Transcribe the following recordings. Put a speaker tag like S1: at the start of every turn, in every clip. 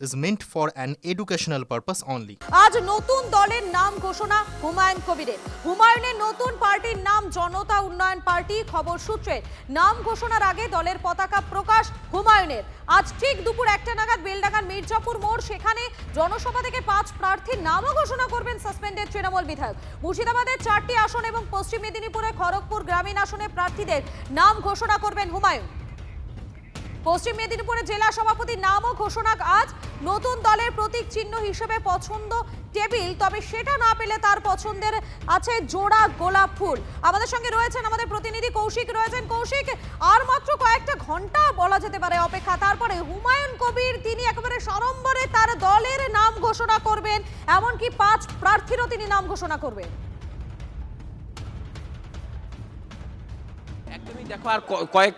S1: is meant for an educational purpose only.
S2: আজ নতুন দলের নাম ঘোষণা হুমায়ুন কবিরের। হুমায়ুনের নতুন পার্টির নাম জনতা উন্নয়ন পার্টি খবর সূত্রে নাম ঘোষণার আগে দলের পতাকা প্রকাশ হুমায়ুনের। আজ ঠিক দুপুর একটা নাগাদ বেলডাঙ্গার মির্জাপুর মোড়, সেখানে জনসভা থেকে পাঁচ প্রার্থীর নামও ঘোষণা করবেন সাসপেন্ডেড তৃণমূল বিধায়ক। মুর্শিদাবাদের চারটি আসন এবং পশ্চিম মেদিনীপুরে খড়গপুর গ্রামীণ আসনে প্রার্থীদের নাম ঘোষণা করবেন হুমায়ুন। পশ্চিম মেদিনীপুরে জেলা সভাপতির নামও ঘোষণা আজ। নতুন দলের প্রতীক চিহ্ন হিসেবে পছন্দ টেবিল, তবে সেটা না পেলে তার পছন্দের আছে জোড়া গোলাপ ফুল। আমাদের সঙ্গে রয়েছেন আমাদের প্রতিনিধি কৌশিক রয়েছেন। কৌশিক, আর মাত্র কয়েকটা ঘণ্টা বলা যেতে পারে অপেক্ষা। তারপরে হুমায়ুন কবির, তিনি একেবারে সরম্বরে তার দলের নাম ঘোষণা করবেন। এমনকি পাঁচ প্রার্থীরও তিনি নাম ঘোষণা করবেন।
S3: দেখো আর কয়েক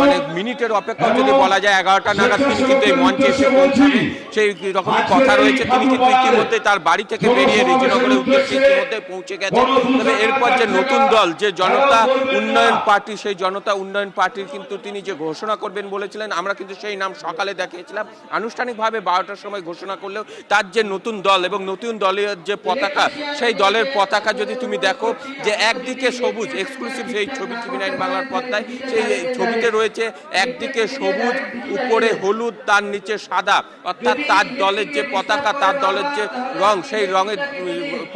S3: মানে মিনিটের অপেক্ষা যদি বলা যায় এগারোটা নাগাদ তিনি কিন্তু এই মঞ্চে এসে পৌঁছাবেন সেই রকমই কথা রয়েছে তিনি কিন্তু ইতিমধ্যে তার বাড়ি থেকে বেরিয়ে রেজিনগরের উদ্দেশ্যে ইতিমধ্যে পৌঁছে গেছে। তবে এরপর যে নতুন দল যে জনতা উন্নয়ন পার্টি সেই জনতা উন্নয়ন পার্টির কিন্তু তিনি যে ঘোষণা করবেন বলেছিলেন আমরা কিন্তু সেই নাম সকালে দেখিয়েছিলাম। আনুষ্ঠানিকভাবে বারোটার সময় ঘোষণা করলেও তার যে নতুন দল এবং নতুন দলের যে পতাকা সেই দলের পতাকা যদি তুমি দেখো যে একদিকে সবুজ এক্সক্লুসিভ সেই ছবি টিভি নাইন বাংলার পর্দায় সেই ছবিতে রয়েছে একদিকে সবুজ, উপরে হলুদ, তার নিচে সাদা। অর্থাৎ তার দলের যে পতাকা, তার দলের যে রং, সেই রঙের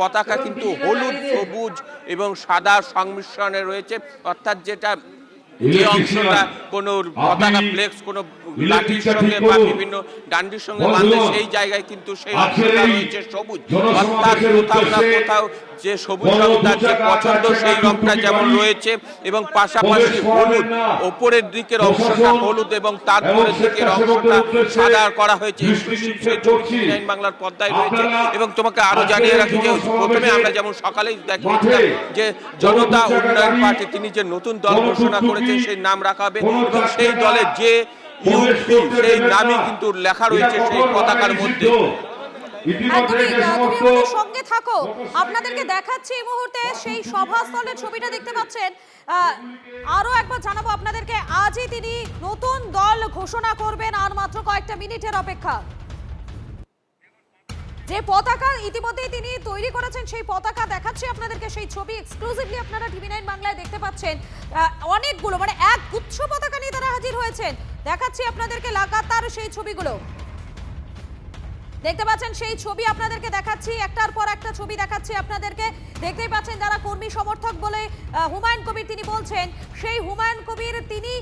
S3: পতাকা কিন্তু হলুদ, সবুজ এবং সাদা সংমিশ্রণে রয়েছে। অর্থাৎ যেটা যে অংশটা কোনো পতাকা ফ্লেক্স কোনো লাঠির সঙ্গে বা বিভিন্ন ডান্ডির সঙ্গে বাঁধে সেই জায়গায় কিন্তু সেই অংশটা রয়েছে সবুজ। অর্থাৎ কোথাও না কোথাও যে সবুজ রং যে পছন্দ সেই রংটা যেমন রয়েছে এবং পাশাপাশি হলুদ ওপরের দিকের অংশটা হলুদ এবং তারপরের দিকের অংশটা সাদা করা হয়েছে। বাংলার পর্দায় রয়েছে। এবং তোমাকে আরও জানিয়ে রাখি যে প্রথমে আমরা যেমন সকালেই দেখিয়েছিলাম যে জনতা উন্নয়ন পার্টি তিনি যে নতুন দল ঘোষণা করেছেন সেই নাম রাখা হবে। এবং সেই দলের যে ইউপি সেই নামই কিন্তু লেখা রয়েছে সেই পতাকার মধ্যে।
S2: তুমি সঙ্গে থাকো। আপনাদেরকে দেখাচ্ছি এই মুহূর্তে সেই সভাস্থলের ছবিটা দেখতে পাচ্ছেন। আহ, আরও একবার জানাব আপনাদেরকে আজই তিনি নতুন দল ঘোষণা করবেন আর মাত্র কয়েকটা মিনিটের অপেক্ষা। যে পতাকা ইতিমধ্যেই তিনি তৈরি করেছেন, সেই পতাকা দেখাচ্ছি আপনাদেরকে। সেই ছবি এক্সক্লুসিভলি আপনারা টিভি নাইন বাংলায় দেখতে পাচ্ছেন। অনেকগুলো মানে এক গুচ্ছ পতাকা নিয়ে তারা হাজির হয়েছেন। দেখাচ্ছি আপনাদেরকে লাগাতার সেই ছবিগুলো। দেখতে পাচ্ছেন সেই ছবি আপনাদেরকে দেখাচ্ছি। একটার পর একটা ছবি দেখাচ্ছি আপনাদেরকে। দেখতেই পাচ্ছেন যারা কর্মী সমর্থক বলে হুমায়ুন কবির তিনি বলছেন, সেই হুমায়ুন কবির তিনি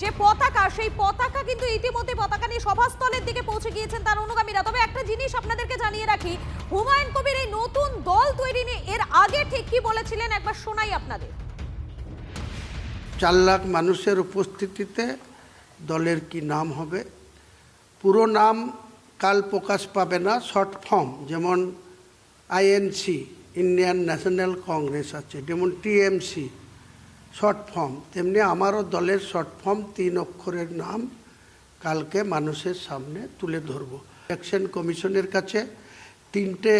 S2: যে পতাকা, সেই পতাকা কিন্তু ইতিমধ্যে পতাকা নিয়ে সভাস্থলের দিকে পৌঁছে গিয়েছেন তার অনুগামীরা। তবে একটা জিনিস আপনাদেরকে জানিয়ে রাখি, হুমায়ুন কবির এই নতুন দল তৈরি নিয়ে এর আগে ঠিক কি বলেছিলেন একবার শোনাই আপনাদের।
S4: চার লাখ মানুষের উপস্থিতিতে দলের কি নাম হবে? পুরো নাম কাল প্রকাশ পাবে না, শর্ট ফর্ম, যেমন আইএনসি। ইন্ডিয়ান ন্যাশনাল কংগ্রেস আছে, যেমন টিএমসি শর্ট ফর্ম তেমনি আমারও দলের শর্ট ফর্ম তিন অক্ষরের নাম কালকে মানুষের সামনে তুলে ধরব। ইলেকশন কমিশনের কাছে তিনটে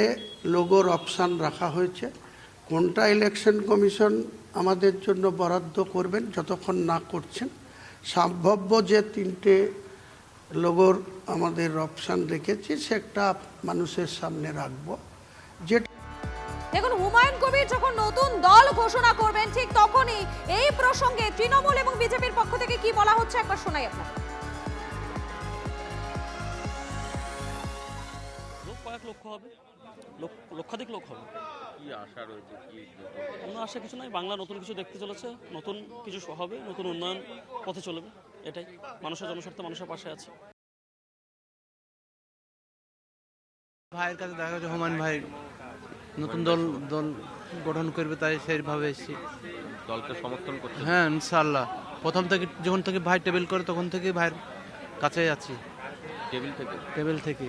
S4: লোগোর অপশান রাখা হয়েছে। কোনটা ইলেকশন কমিশন আমাদের জন্য বরাদ্দ করবেন, যতক্ষণ না করছেন, সম্ভাব্য যে তিনটে লোগোর আমাদের অপশান রেখেছি, সেটা মানুষের সামনে রাখব। যেটা
S2: দেখুন হুমায়ুন কবির যখন নতুন দল ঘোষণা করবেন ঠিক তখনই এই প্রসঙ্গে তৃণমূল এবং বিজেপির পক্ষ থেকে কি বলা হচ্ছে একবার শোনাই আপনাদের
S5: লোক কয়েক লক্ষ হবে। লক্ষাধিক লোক হবে।
S3: কি আশা রয়েছে কি
S5: অন্য আশা কিছু নাই। বাংলা নতুন কিছু দেখতে চলেছে। নতুন কিছু হবে নতুন উন্নয়ন পথে চলবে। এটাই। মানুষের জনস্বার্থে মানুষের পাশে আছে।
S6: ভাইয়ের কাছে দেখা যাচ্ছে হুমায়ুন ভাই। নতুন দল দল গঠন করবে তাই সেইভাবে এসেছি।
S3: দলকে সমর্থন করতে
S6: হ্যাঁ ইনশাল্লাহ প্রথম থেকে যখন থেকে ভাই টেবিল করে তখন থেকে ভাইয়ের কাছে আছি।
S3: টেবিল থেকে?
S6: টেবিল থেকে।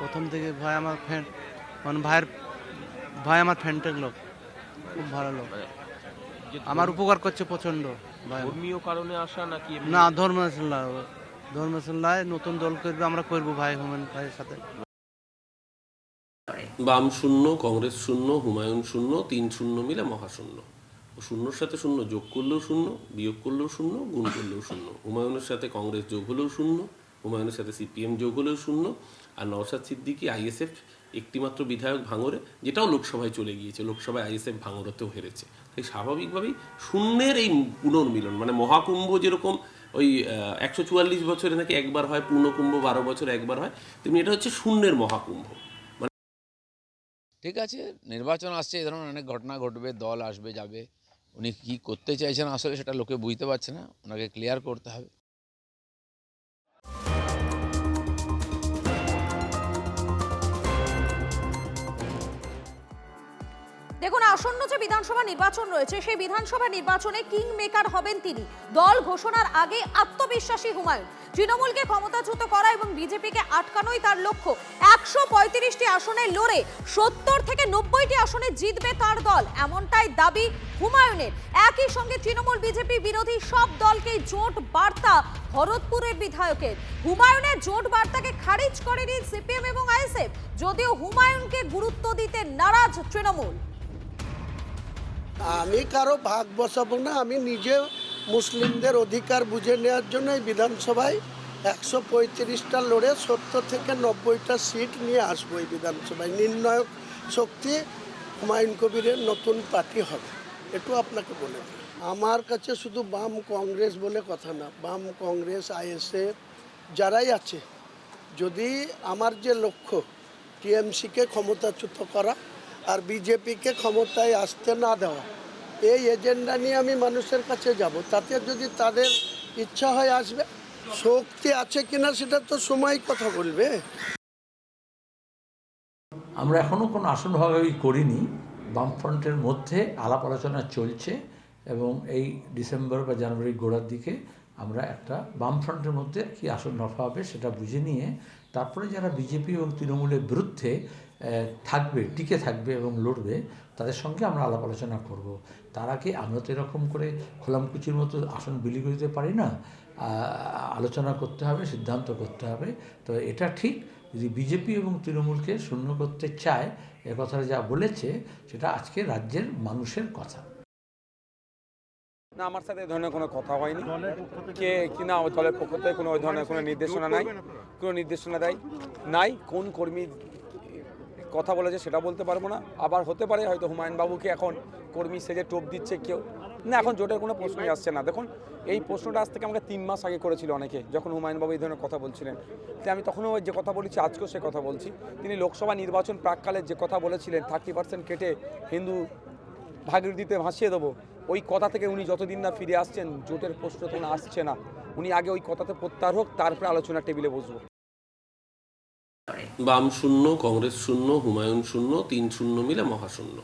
S6: প্রথম থেকে ভাই আমার ফ্রেন্ড মানে ভাইয়ের ভাই আমার ফ্রেন্ডের লোক। খুব ভালো লোক। আমার উপকার করছে প্রচণ্ড ভাই
S3: ধর্মীয় কারণে আসা নাকি
S6: না ধর্মশাল্লাহ ধর্মশাল্লায় নতুন দল করবে আমরা করব ভাই হোমেন ভাইয়ের সাথে।
S7: বাম শূন্য, কংগ্রেস শূন্য, হুমায়ুন শূন্য, তিন শূন্য মিলে মহাশূন্য। শূন্যর সাথে শূন্য, যোগ করলেও শূন্য, বিয়োগ করলেও শূন্য, গুণ করলেও শূন্য। হুমায়ুনের সাথে কংগ্রেস যোগ হলেও শূন্য, হুমায়ুনের সাথে সিপিএম যোগ হলেও শূন্য, আর নওশাদ সিদ্দিকী আইএসএফ একটিমাত্র বিধায়ক ভাঙরে, যেটাও লোকসভায় চলে গিয়েছে। লোকসভায় আইএসএফ ভাঙরেতেও হেরেছে। তাই স্বাভাবিকভাবেই শূন্যের এই পুনর্মিলন মানে মহাকুম্ভ যেরকম ওই একশো চুয়াল্লিশ বছরে নাকি একবার হয়, পূর্ণকুম্ভ বারো বছরে একবার হয়, তেমনি এটা হচ্ছে শূন্যের মহাকুম্ভ।
S8: ঠিক আছে, নির্বাচন আসছে, এই ধরনের অনেক ঘটনা ঘটবে, দল আসবে, যাবে। উনি কী করতে চাইছেন আসলে সেটা লোকে বুঝতে পারছে না, ওনাকে ক্লিয়ার করতে হবে।
S2: দেখুন, আসন্ন যে বিধানসভা নির্বাচন রয়েছে, সেই বিধানসভা নির্বাচনে কিং মেকার হবেন তিনি। দল ঘোষণার আগে আত্মবিশ্বাসী হুমায়ুন। তৃণমূলকে ক্ষমতাচ্যুত করা এবং বিজেপিকে আটকানোই তার লক্ষ্য। একশো পঁয়ত্রিশটি আসনে লড়ে সত্তর থেকে নব্বইটি আসনে জিতবে তার দল। এমনটাই দাবি হুমায়ুনের। একই সঙ্গে তৃণমূল বিজেপি বিরোধী সব দলকে জোট বার্তা ভরতপুরের বিধায়কের। হুমায়ুনের জোট বার্তাকে খারিজ করেনি সিপিএম এবং আইএসএফ। যদিও হুমায়ুনকে গুরুত্ব দিতে নারাজ তৃণমূল।
S4: আমি কারও ভাগ বসাবো না, আমি নিজে মুসলিমদের অধিকার বুঝে নেওয়ার জন্য এই বিধানসভায় একশো পঁয়ত্রিশটা লড়ে সত্তর থেকে নব্বইটা সিট নিয়ে আসব এই বিধানসভায়। নির্ণায়ক শক্তি হুমায়ুন কবিরের নতুন পার্টি হবে। একটু আপনাকে বলে আমার কাছে শুধু বাম কংগ্রেস বলে কথা না, বাম কংগ্রেস, আইএসএফ যারাই আছে, যদি আমার যে লক্ষ্য টিএমসিকে ক্ষমতাচ্যুত করা আর বিজেপিকে ক্ষমতায় আসতে না দেওয়া। এই এজেন্ডা নিয়ে আমি মানুষের কাছে যাব। তাতে যদি তাদের ইচ্ছা হয় আসবে, শক্তি আছে কিনা সেটা তো সময় কথা বলবে।
S9: আমরা এখনও কোনো আসন ভাগাভাগি করিনি। বামফ্রন্টের মধ্যে আলাপ আলোচনা চলছে এবং এই ডিসেম্বর বা জানুয়ারির গোড়ার দিকে আমরা একটা বামফ্রন্টের মধ্যে কি আসন রফা হবে সেটা বুঝে নিয়ে, তারপরে যারা বিজেপি এবং তৃণমূলের বিরুদ্ধে থাকবে, টিকে থাকবে এবং লড়বে, তাদের সঙ্গে আমরা আলাপ আলোচনা করব। তার আগে আমরা তো এরকম করে খোলামকুচির মতো আসন বিলি করে দিতে পারি না। আলোচনা করতে হবে, সিদ্ধান্ত করতে হবে। তো এটা ঠিক, যদি বিজেপি এবং তৃণমূলকে শূন্য করতে চায়, এ কথাটা যা বলেছে, সেটা আজকে রাজ্যের মানুষের কথা।
S3: না, আমার সাথে এই ধরনের কোনো কথা হয়নি। কে, কি না, দলের পক্ষ থেকে কোনো ওই ধরনের কোনো নির্দেশনা নাই। কোনো নির্দেশনা দেয়, নাই, কোন কর্মী কথা বলেছে সেটা বলতে পারব না। আবার হতে পারে হয়তো হুমায়ুন বাবুকে এখন কর্মী সেজে টোপ দিচ্ছে কেউ। না, এখন জোটের কোনো প্রশ্নই আসছে না। দেখুন, এই প্রশ্নটা আজ থেকে আমাকে তিন মাস আগে করেছিল অনেকে, যখন হুমায়ুন বাবু এই ধরনের কথা বলছিলেন। তো আমি তখনও যে কথা বলেছি, আজকেও সে কথা বলছি। তিনি লোকসভা নির্বাচন প্রাককালে যে কথা বলেছিলেন, থার্টি পার্সেন্ট কেটে হিন্দু ভাগীরথীতে ভাসিয়ে দেবো, ওই কথা থেকে উনি যতদিন না ফিরে আসছেন, জোটের প্রশ্ন তখন আসছে না। উনি আগে ওই কথাতে প্রত্যাহার হোক, তারপরে আলোচনা টেবিলে বসবো।
S7: বাম শূন্য, কংগ্রেস শূন্য, হুমায়ুন শূন্য, তিন শূন্য মিলে মহাশূন্য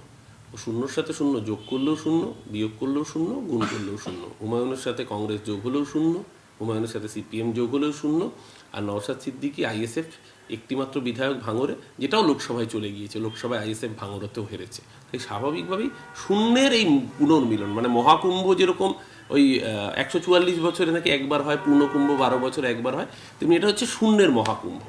S7: শূন্যর সাথে শূন্য, যোগ করলেও শূন্য, বিয়োগ করলেও শূন্য, গুণ করলেও শূন্য। হুমায়ুনের সাথে কংগ্রেস যোগ হলেও শূন্য, হুমায়ুনের সাথে সিপিএম যোগ হলেও শূন্য, আর নওশাদ সিদ্দিকি আইএসএফ একটিমাত্র বিধায়ক ভাঙরে, যেটাও লোকসভায় চলে গিয়েছে। লোকসভায় আইএসএফ ভাঙরেতেও হেরেছে। তাই স্বাভাবিকভাবেই শূন্যের এই পুনর্মিলন মানে মহাকুম্ভ যেরকম ওই একশো চুয়াল্লিশ বছরে নাকি একবার হয়, পূর্ণকুম্ভ বারো বছরে একবার হয়, তেমনি এটা হচ্ছে শূন্যের মহাকুম্ভ।